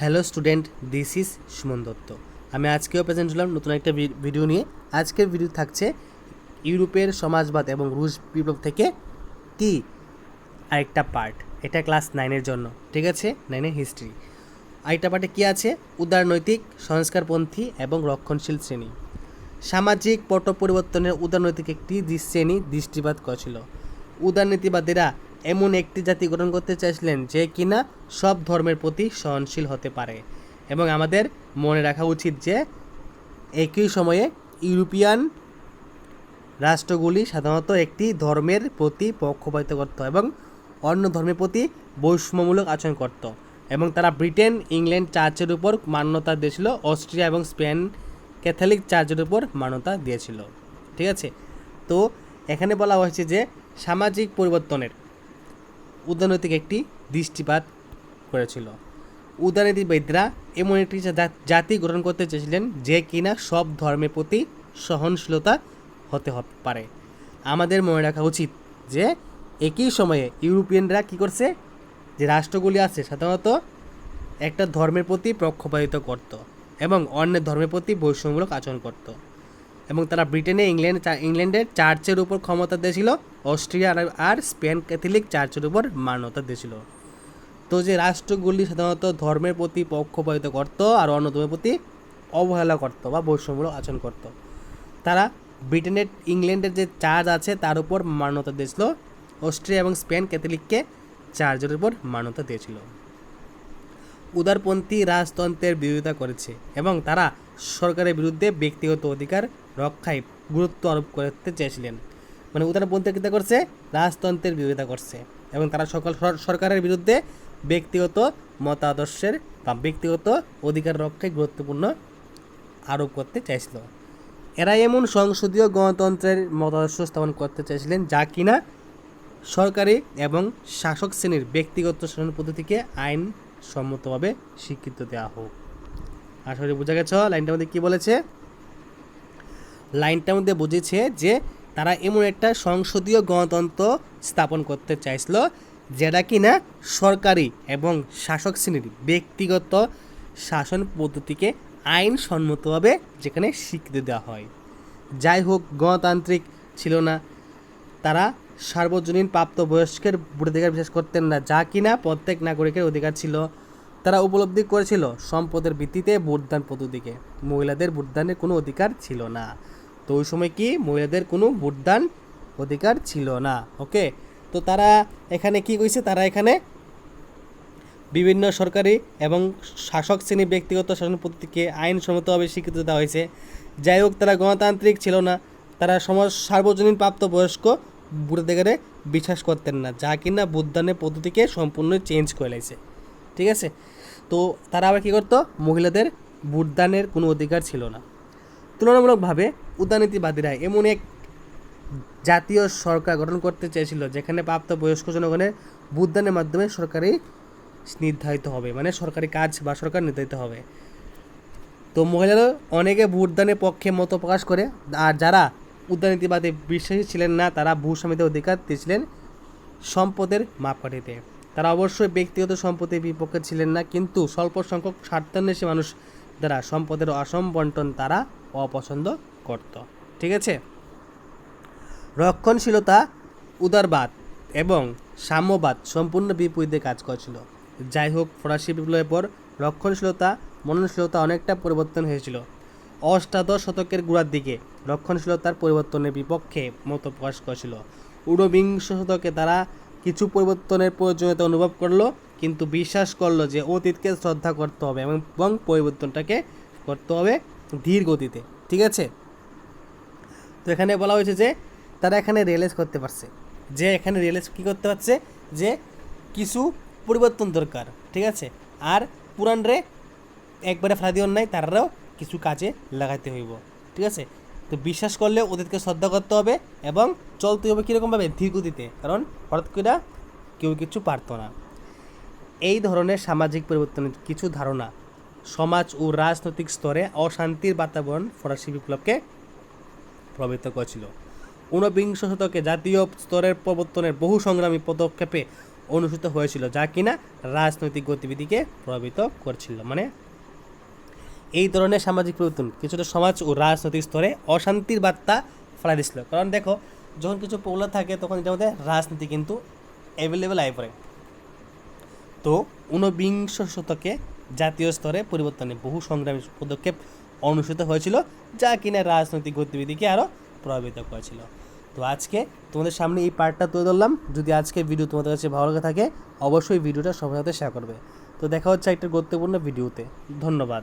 Hello student, this is Suman Dutta. আমি আজকেও present হলাম নতুন একটা ভিডিও নিয়ে। আজকের ভিডিও থাকছে ইউরোপের সমাজবাদ এবং রুশ বিপ্লব থেকে কি আরেকটা পার্ট এটা ক্লাস নাইনের জন্য, ঠিক আছে? নাইনের হিস্ট্রি আরেকটা পার্টে কী আছে? উদারনৈতিক সংস্কারপন্থী এবং রক্ষণশীল শ্রেণি। সামাজিক পট পরিবর্তনের উদারনৈতিক একটি শ্রেণি দৃষ্টিপাত করেছিল। উদারনীতিবাদীরা এমন একটি জাতি গঠন করতে চাইছিলেন যে কিনা সব ধর্মের প্রতি সহনশীল হতে পারে। এবং আমাদের মনে রাখা উচিত যে একই সময়ে ইউরোপিয়ান রাষ্ট্রগুলি সাধারণত একটি ধর্মের প্রতি পক্ষপাতিত্ব করত এবং অন্য ধর্মের প্রতি বৈষম্যমূলক আচরণ করত। এবং তারা ব্রিটেন, ইংল্যান্ড চার্চের উপর মান্যতা দিয়েছিল, অস্ট্রিয়া এবং স্পেন ক্যাথলিক চার্চের উপর মান্যতা দিয়েছিল। ঠিক আছে? তো এখানে বলা হয়েছে যে সামাজিক পরিবর্তনের উদারনৈতিক একটি দৃষ্টিপাত করেছিল। উদারনীতিবিদরা এমন একটি জাতি গঠন করতে চেয়েছিলেন যে কিনা সব ধর্মের প্রতি সহনশীলতা হতে পারে। আমাদের মনে রাখা উচিত যে একই সময়ে ইউরোপিয়ানরা কী করছে? যে রাষ্ট্রগুলি আছে, সাধারণত একটা ধর্মের প্রতি পক্ষপাতিত্ব করত এবং অন্যের ধর্মের প্রতি বৈষম্যমূলক আচরণ করত। এবং তারা ব্রিটেনে ইংল্যান্ড ইংল্যান্ডের চার্চের উপর ক্ষমতা দিয়েছিল, অস্ট্রিয়া আর- স্পেন ক্যাথলিক চার্চের উপর মান্যতা দিয়েছিল। তো যে রাষ্ট্রগুলি সাধারণত ধর্মের প্রতি পক্ষপাতিত্ব করত আর অন্য ধর্মের প্রতি অবহেলা করত বা বৈষম্যমূলক আচরণ করত, তারা ব্রিটেনের, ইংল্যান্ডের যে চার্জ আছে তার উপর মান্যতা দিয়েছিল, অস্ট্রিয়া এবং স্পেন ক্যাথলিককে চার্চের উপর মান্যতা দিয়েছিল। উদারপন্থী রাজতন্ত্রের বিরোধিতা করেছে এবং তারা সরকারের বিরুদ্ধে ব্যক্তিগত অধিকার রক্ষায় গুরুত্ব আরোপ করতে চেয়েছিলেন। মানে উদারপন্থী কী করছে? রাজতন্ত্রের বিরোধিতা করছে এবং তারা সকল সরকারের বিরুদ্ধে ব্যক্তিগত মতাদর্শের বা ব্যক্তিগত অধিকার রক্ষায় গুরুত্বপূর্ণ আরোপ করতে চাইছিল এরা এমন সংসদীয় গণতন্ত্রের মতাদর্শ স্থাপন করতে চাইছিলেন যা কিনা সরকারি এবং শাসক শ্রেণির ব্যক্তিগত শাসন পদ্ধতিকে আইন সম্মতভাবে স্বীকৃতি দেওয়া হোক। করি বোঝা গেছ লাইনটার মধ্যে কী বলেছে? লাইনটার মধ্যে বুঝেছে যে তারা এমন একটা সংসদীয় গণতন্ত্র স্থাপন করতে চাইছিল, যেটা কি না সরকারি এবং শাসক শ্রেণির ব্যক্তিগত শাসন পদ্ধতিকে আইন সম্মতভাবে যেখানে স্বীকৃতি দেওয়া হয়। যাই হোক, গণতান্ত্রিক ছিল না। তারা সার্বজনীন প্রাপ্তবয়স্কের ভোটাধিকার বিশ্বাস করতেন না, যা কিনা প্রত্যেক নাগরিকের অধিকার ছিল। তারা উপলব্ধি করেছিল সম্পদের ভিত্তিতে ভোটদান পদ্ধতিকে। মহিলাদের ভোটদানের কোনো অধিকার ছিল না। তো ওই সময় কি মহিলাদের কোনো ভোটদান অধিকার ছিল না ওকে তো তারা এখানে কি কইছে? তারা এখানে বিভিন্ন সরকারি এবং শাসক শ্রেণি ব্যক্তিগত শাসন পদ্ধতিকে আইনসম্মতভাবে স্বীকৃতি দেওয়া হয়েছে। যাই হোক, তারা গণতান্ত্রিক ছিল না। তারা সমাজ সার্বজনীন প্রাপ্তবয়স্ক ভোটাধিকারে বিশ্বাস করতেন না, যা কিনা ভোটদানের পদ্ধতিকে সম্পূর্ণ চেঞ্জ করে লাইছে। ঠিক আছে? তো তারা আবার কী করতো? মহিলাদের ভোটদানের কোনো অধিকার ছিল না। তুলনামূলকভাবে উদারনীতিবাদীরা এমন এক জাতীয় সরকার গঠন করতে চেয়েছিল, যেখানে প্রাপ্তবয়স্ক জনগণের ভোটদানের মাধ্যমে সরকারি নির্ধারিত হবে মানে সরকারি কাজ বা সরকার নির্ধারিত হবে। তো মহিলারা অনেকে ভোটদানের পক্ষে মত প্রকাশ করে, আর যারা উদারনীতিবাদে বিশ্বাসী ছিলেন না, তারা ভূস্বামীদের অধিকার দিয়েছিলেন সম্পদের মাপকাঠিতে। তারা অবশ্যই ব্যক্তিগত সম্পত্তির বিপক্ষে ছিলেন না, কিন্তু স্বল্প সংখ্যক স্বার্থান্বেষী মানুষ দ্বারা সম্পদের অসম বন্টন তারা অপছন্দ করত, ঠিক আছে? রক্ষণশীলতা, উদারবাদ এবং সাম্যবাদ সম্পূর্ণ বিপরীতে কাজ করছিল। যাই হোক, ফরাসি বিপ্লবের পর রক্ষণশীলতা, মননশীলতা অনেকটা পরিবর্তন হয়েছিল। অষ্টাদশ শতকের গোড়ার দিকে রক্ষণশীলতার পরিবর্তনের বিপক্ষে মত প্রকাশ করেছিল। ঊনবিংশ শতকে তারা কিছু পরিবর্তনের প্রয়োজনীয়তা অনুভব করল, কিন্তু বিশ্বাস করল যে অতীতকে শ্রদ্ধা করতে হবে এবং এবং পরিবর্তনটাকে করতে হবে ধীর গতিতে ঠিক আছে? তো এখানে বলা হয়েছে যে তারা এখানে রিয়েলাইজ করতে পারছে। যে এখানে রিয়েলাইজ কী করতে পারছে? যে কিছু পরিবর্তন দরকার, ঠিক আছে? আর পুরান রে একবারে ফেলা নাই তারাও কিছু কাজে লাগাইতে হইব, ঠিক আছে? তো বিশ্বাস করলে ওদেরকে শ্রদ্ধা করতে হবে এবং চলতে হবে কীরকমভাবে? ধীর গতিতে কারণ হঠাৎ করে কেউ কিছু পারতো না। এই ধরনের সামাজিক পরিবর্তনের কিছু ধারণা সমাজ ও রাজনৈতিক স্তরে অশান্তির বাতাবরণ ফরাসি বিপ্লবকে প্রভাবিত করেছিল। ঊনবিংশ শতকে জাতীয় স্তরের প্রবর্তনের বহু সংগ্রামী পদক্ষেপে অনুষ্ঠিত হয়েছিল, যা কিনা রাজনৈতিক গতিবিধিকে প্রভাবিত করছিল। মানে এই ধরনের সামাজিক পরিবর্তন কিছুটা সমাজ ও রাজনৈতিক স্তরে অশান্তির বার্তা ফেলা দিছিল কারণ দেখো, যখন কিছু প্রবলেম থাকে, তখন এটার মধ্যে রাজনীতি কিন্তু অ্যাভেলেবেল আয় পড়ে। তো, ঊনবিংশ শতকে জাতীয় স্তরে পরিবর্তনে বহু সংগ্রামী পদক্ষেপ অনুষ্ঠিত হয়েছিল, যা কিনা রাজনৈতিক গতিবিধিকে আরও প্রভাবিত করেছিল। তো আজকে তোমাদের সামনে এই পার্টটা তুলে ধরলাম। যদি আজকে ভিডিও তোমাদের কাছে ভালো লাগে থাকে, অবশ্যই ভিডিওটা সবার সাথে শেয়ার করবে। তো দেখা হচ্ছে একটা গুরুত্বপূর্ণ ভিডিওতে ধন্যবাদ।